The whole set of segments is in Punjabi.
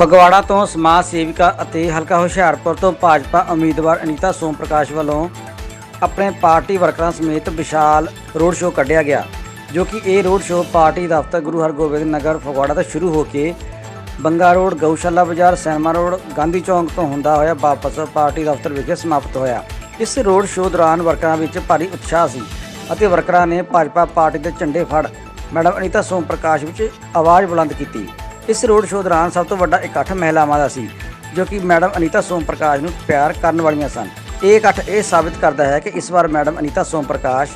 ਫਗਵਾੜਾ ਤੋਂ ਸਮਾਜ ਸੇਵਿਕਾ ਅਤੇ ਹਲਕਾ ਹੁਸ਼ਿਆਰਪੁਰ ਤੋਂ ਭਾਜਪਾ ਉਮੀਦਵਾਰ ਅਨੀਤਾ ਸੋਮ ਪ੍ਰਕਾਸ਼ ਵੱਲੋਂ ਆਪਣੇ ਪਾਰਟੀ ਵਰਕਰਾਂ ਸਮੇਤ ਵਿਸ਼ਾਲ ਰੋਡ ਸ਼ੋਅ ਕੱਢਿਆ ਗਿਆ, ਜੋ ਕਿ ਇਹ ਰੋਡ ਸ਼ੋਅ ਪਾਰਟੀ ਦਫ਼ਤਰ ਗੁਰੂ ਹਰਗੋਬਿੰਦ ਨਗਰ ਫਗਵਾੜਾ ਤੋਂ ਸ਼ੁਰੂ ਹੋ ਕੇ ਬੰਗਾ ਰੋਡ, ਗਊਸ਼ਾਲਾ ਬਾਜ਼ਾਰ, ਸੈਨਮਾ ਰੋਡ, ਗਾਂਧੀ ਚੌਂਕ ਤੋਂ ਹੁੰਦਾ ਹੋਇਆ ਵਾਪਸ ਪਾਰਟੀ ਦਫ਼ਤਰ ਵਿਖੇ ਸਮਾਪਤ ਹੋਇਆ। ਇਸ ਰੋਡ ਸ਼ੋਅ ਦੌਰਾਨ ਵਰਕਰਾਂ ਵਿੱਚ ਭਾਰੀ ਉਤਸ਼ਾਹ ਸੀ ਅਤੇ ਵਰਕਰਾਂ ਨੇ ਭਾਜਪਾ ਪਾਰਟੀ ਦੇ ਝੰਡੇ ਫੜ ਮੈਡਮ ਅਨੀਤਾ ਸੋਮ ਪ੍ਰਕਾਸ਼ ਵਿੱਚ ਆਵਾਜ਼ ਬੁਲੰਦ ਕੀਤੀ। ਇਸ ਰੋਡ ਸ਼ੋਅ ਦੌਰਾਨ ਸਭ ਤੋਂ ਵੱਡਾ ਇਕੱਠ ਮਹਿਲਾਵਾਂ ਦਾ ਸੀ, ਜੋ ਕਿ ਮੈਡਮ ਅਨੀਤਾ ਸੋਮ ਪ੍ਰਕਾਸ਼ ਨੂੰ ਪਿਆਰ ਕਰਨ ਵਾਲੀਆਂ ਸਨ। ਇਹ ਇਕੱਠ ਇਹ ਸਾਬਿਤ ਕਰਦਾ ਹੈ ਕਿ ਇਸ ਵਾਰ ਮੈਡਮ ਅਨੀਤਾ ਸੋਮ ਪ੍ਰਕਾਸ਼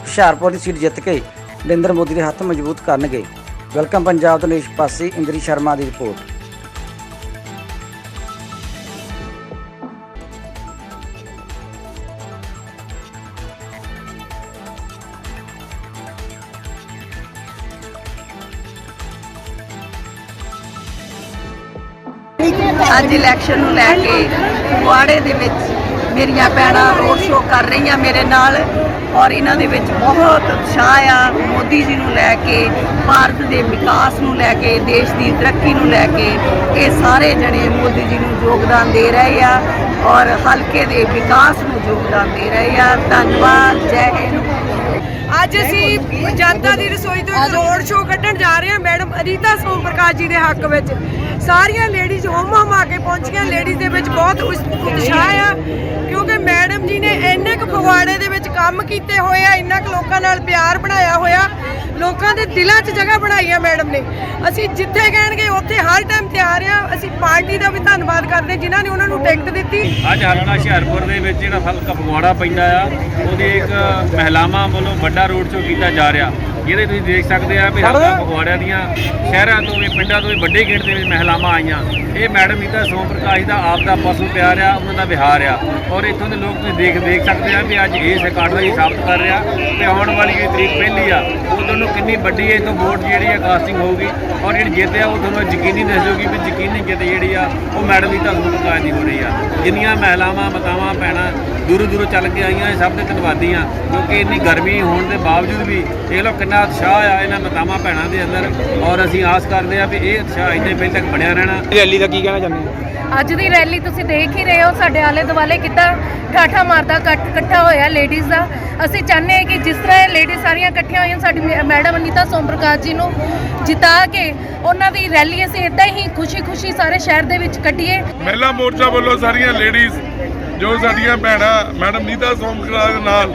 ਹੁਸ਼ਿਆਰਪੁਰ ਦੀ ਸੀਟ ਜਿੱਤ ਕੇ ਨਰਿੰਦਰ ਮੋਦੀ ਦੇ ਹੱਥ ਮਜ਼ਬੂਤ ਕਰਨਗੇ। ਵੈਲਕਮ ਪੰਜਾਬ ਤੋਂ ਨੇਸ਼ ਪਾਸੀ, ਇੰਦਰੀ ਸ਼ਰਮਾ ਦੀ ਰਿਪੋਰਟ। ਅੱਜ ਇਲੈਕਸ਼ਨ ਨੂੰ ਲੈ ਕੇ ਫਗਵਾੜੇ ਦੇ ਵਿੱਚ ਮੇਰੀਆਂ ਭੈਣਾਂ ਰੋਡ ਸ਼ੋਅ ਕਰ ਰਹੀਆਂ ਮੇਰੇ ਨਾਲ ਔਰ ਇਹਨਾਂ ਦੇ ਵਿੱਚ ਬਹੁਤ ਉਤਸ਼ਾਹ ਆ। ਮੋਦੀ ਜੀ ਨੂੰ ਲੈ ਕੇ, ਭਾਰਤ ਦੇ ਵਿਕਾਸ ਨੂੰ ਲੈ ਕੇ, ਦੇਸ਼ ਦੀ ਤਰੱਕੀ ਨੂੰ ਲੈ ਕੇ ਇਹ ਸਾਰੇ ਜਣੇ ਮੋਦੀ ਜੀ ਨੂੰ ਯੋਗਦਾਨ ਦੇ ਰਹੇ ਆ ਔਰ ਹਲਕੇ ਦੇ ਵਿਕਾਸ ਨੂੰ ਯੋਗਦਾਨ ਦੇ ਰਹੇ ਆ। ਧੰਨਵਾਦ, ਜੈ ਹਿੰਦ। ਅੱਜ ਅਸੀਂ ਜਨਤਾ ਦੀ ਰਸੋਈ ਤੋਂ ਰੋਡ ਸ਼ੋਅ ਕੱਢਣ ਜਾ ਰਹੇ ਹਾਂ, ਮੈਡਮ ਅਨੀਤਾ ਸੋਮ ਪ੍ਰਕਾਸ਼ ਜੀ ਦੇ ਹੱਕ ਵਿੱਚ। ਸਾਰੀਆਂ ਲੇਡੀਜ਼ ਹੋਮ ਹਮ ਆ ਕੇ ਪਹੁੰਚੀਆਂ ਲੇਡੀਜ਼ ਦੇ ਵਿੱਚ ਬਹੁਤ ਉਤਸ਼ਾਹ ਆ। ਫਗਵਾੜੇ ਦੇ ਵਿੱਚ ਕੰਮ ਕੀਤੇ ਹੋਏ ਆ, ਇੰਨਾ ਕੁ ਲੋਕਾਂ ਨਾਲ ਪਿਆਰ ਬਣਾਇਆ ਹੋਇਆ। ਲੋਕਾਂ ਦੇ ਦਿਲਾਂ 'ਚ ਜਗ੍ਹਾ ਬਣਾਈ ਆ ਮੈਡਮ ਨੇ। ਅਸੀਂ ਜਿੱਥੇ ਕਹਿਣਗੇ, ਉੱਥੇ ਹਰ ਟਾਈਮ ਤਿਆਰ ਆ। ਅਸੀਂ ਪਾਰਟੀ ਦਾ ਵੀ ਧੰਨਵਾਦ ਕਰਦੇ ਜਿਨ੍ਹਾਂ ਨੇ ਉਹਨਾਂ ਨੂੰ ਟਿਕਟ ਦਿੱਤੀ। ਅੱਜ ਹਲਕਾ ਹੁਸ਼ਿਆਰਪੁਰ ਦੇ ਵਿੱਚ ਜਿਹੜਾ ਹਲਕਾ ਫਗਵਾੜਾ ਪੈਂਦਾ ਆ, ਉਹਦੇ ਇੱਕ ਮਹਿਲਾਵਾਂ ਵੱਲੋਂ ਵੱਡਾ ਰੋਡ ਸ਼ੋਅ ਕੀਤਾ ਜਾ ਰਿਹਾ। ਜਿਹਦੇ ਤੁਸੀਂ ਦੇਖ ਸਕਦੇ ਆ ਵੀ ਹਲਕਾ ਫਗਵਾੜਾ ਦੀਆਂ ਸ਼ਹਿਰਾਂ ਤੋਂ ਵੀ ਪਿੰਡਾਂ ਤੋਂ ਵੀ ਵੱਡੇ ਗਿਣਤੀ ਵਿੱਚ ਮਹਿਲਾਵਾਂ ਆਈਆਂ। ਇਹ ਮੈਡਮ ਨੀਤਾ ਸੋਮ ਪ੍ਰਕਾਸ਼ ਦਾ ਆਪ ਦਾ ਪਸ਼ੂ ਪਿਆਰ ਆ ਉਹਨਾਂ ਦਾ ਵਿਹਾਰ ਆ। ਔਰ ਇੱਥੋਂ ਦੇ ਲੋਕ ਤੁਸੀਂ ਦੇਖ ਦੇਖ ਸਕਦੇ ਆ ਵੀ ਅੱਜ ਇਸ ਇਕੱਠ ਦਾ ਹੀ ਸਾਬਤ ਕਰ ਰਿਹਾ ਤੇ ਆਉਣ ਵਾਲੀ ਜਿਹੜੀ ਤਰੀਕ ਪਹਿਲੀ ਆ। ਉਦੋਂ ਨੂੰ ਕਿੰਨੀ ਵੱਡੀ ਇਹ ਤੋਂ ਵੋਟ ਜਿਹੜੀ ਆ ਕਾਸਟਿੰਗ ਹੋਊਗੀ। ਔਰ ਜਿਹੜੀ ਜਿੱਤ ਆ ਉਹ ਤੁਹਾਨੂੰ ਯਕੀਨੀ ਦੱਸੋਗੀ ਵੀ ਯਕੀਨੀ ਜਿੱਤ ਜਿਹੜੀ ਆ ਉਹ ਮੈਡਮ ਨੀਤਾ ਸੋਮ ਪ੍ਰਕਾਸ਼ ਦੀ ਹੋ ਰਹੀ ਆ। ਜਿੰਨੀਆਂ ਮਹਿਲਾਵਾਂ ਮਾਤਾਵਾਂ ਭੈਣਾਂ ਦੂਰੋਂ ਦੂਰੋਂ ਚੱਲ ਕੇ ਆਈਆਂ ਇਹ ਸਭ ਦੇ ਧੰਨਵਾਦੀ ਆ। ਕਿਉਂਕਿ ਇੰਨੀ ਗਰਮੀ ਹੋਣ ਦੇ ਬਾਵਜੂਦ ਵੀ ਦੇਖ ਲਓ ਕਿੰਨਾ ਉਤਸ਼ਾਹ ਆ ਇਹਨਾਂ ਮਾਤਾਵਾਂ ਭੈਣਾਂ ਦੇ ਅੰਦਰ ਔਰ ਅਸੀਂ ਆਸ ਕਰਦੇ ਆ ਵੀ ਇਹ ਉਤਸ਼ਾਹ ਇੰਨੇ ਪਹਿਲ ਤੱਕ ਬਣਿਆ ਰਹਿਣਾ। ਰੈਲੀ ਦਾ ਕੀ ਕਹਿਣਾ ਚਾਹੁੰਦੇ ਹੋ? ਅੱਜ ਦੀ ਰੈਲੀ ਤੁਸੀਂ ਦੇਖ ਹੀ ਰਹੇ ਹੋ ਸਾਡੇ ਆਲੇ ਦੁਆਲੇ ਕਿੱਦਾਂ ਠਾਠਾ ਮਾਰਦਾ ਇਕੱਠ- ਇਕੱਠਾ ਹੋਇਆ ਲੇਡੀਜ਼ ਦਾ। ਅਸੀਂ ਚਾਹੁੰਦੇ ਹਾਂ ਕਿ ਜਿਸ ਤਰ੍ਹਾਂ ਇਹ ਲੇਡੀਜ਼ ਸਾਰੀਆਂ ਇਕੱਠੀਆਂ ਹੋਈਆਂ ਸਾਡੀ ਮੈਡਮ ਅਨੀਤਾ ਸੋਮ ਪ੍ਰਕਾਸ਼ ਜੀ ਨੂੰ ਜਿਤਾ ਕੇ ਉਹਨਾਂ ਦੀ ਰੈਲੀ ਅਸੀਂ ਇਦਾਂ ਹੀ ਖੁਸ਼ੀ-ਖੁਸ਼ੀ ਸਾਰੇ ਸ਼ਹਿਰ ਦੇ ਵਿੱਚ ਕੱਢੀਏ। ਮਹਿਲਾ ਮੋਰਚਾ ਵੱਲੋਂ ਸਾਰੀਆਂ ਲੇਡੀਜ਼ ਜੋ ਸਾਡੀਆਂ ਭੈਣਾਂ ਮੈਡਮ ਨੀਤਾ ਸੋਮਕਰਾ ਦੇ ਨਾਲ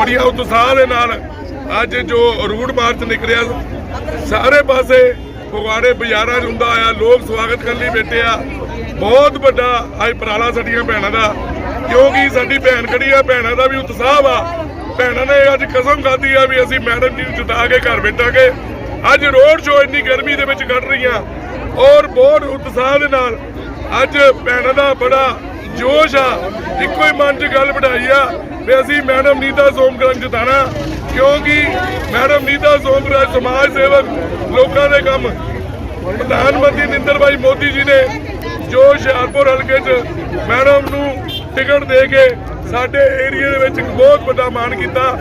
ਬੜੀਆਂ ਉਤਸ਼ਾਹ ਦੇ ਨਾਲ ਅੱਜ ਜੋ ਰੂਟ ਮਾਰਚ ਨਿਕਲਿਆ, ਸਾਰੇ ਪਾਸੇ ਫਗਵਾੜੇ ਬਾਜ਼ਾਰਾਂ 'ਚ ਹੁੰਦਾ ਆਇਆ, ਲੋਕ ਸਵਾਗਤ ਕਰਨ ਲਈ ਬੈਠੇ ਆ। ਬਹੁਤ ਵੱਡਾ ਅੱਜ ਪਰਾਲਾ ਸਾਡੀਆਂ ਭੈਣਾਂ ਦਾ, ਕਿਉਂਕਿ ਸਾਡੀ ਭੈਣ ਖੜੀ ਆ, ਭੈਣਾਂ ਦਾ ਵੀ ਉਤਸ਼ਾਹ ਵਾ। ਭੈਣਾਂ ਨੇ ਅੱਜ ਕਸਮ ਖਾਧੀ ਆ ਵੀ ਅਸੀਂ ਮੈਡਮ ਜੀ ਨੂੰ ਜਿਤਾ ਕੇ ਘਰ ਬੈਠਾਂਗੇ। ਅੱਜ ਰੋਡ ਸ਼ੋਅ ਇੰਨੀ ਗਰਮੀ ਦੇ ਵਿੱਚ ਕੱਢ ਰਹੀਆਂ। ਔਰ ਬਹੁਤ ਉਤਸ਼ਾਹ ਦੇ ਨਾਲ ਅੱਜ ਭੈਣਾਂ ਦਾ ਬੜਾ ਜੋਸ਼ ਆ। ਇੱਕੋ ਹੀ ਮਨ 'ਚ ਗੱਲ ਵਧਾਈ ਆ ਵੀ ਅਸੀਂ ਮੈਡਮ ਨੀਤਾ ਸੋਮਕਰਨ ਜਿਤਾਣਾ। ਕਿਉਂਕਿ ਮੈਡਮ ਨੀਤਾ ਸੋਮਰਾਜ ਸਮਾਜ ਸੇਵਕ ਲੋਕਾਂ ਦੇ ਕੰਮ। ਪ੍ਰਧਾਨ ਮੰਤਰੀ ਨਿੰਦਰ ਭਾਈ ਮੋਦੀ ਜੀ ਨੇ ਜੋ ਹੁਸ਼ਿਆਰਪੁਰ ਹਲਕੇ 'ਚ ਮੈਡਮ ਨੂੰ ਟਿਕਟ ਦੇ ਕੇ ਸਾਡੇ ਏਰੀਆ ਦੇ ਵਿੱਚ ਬਹੁਤ ਵੱਡਾ ਮਾਣ ਕੀਤਾ।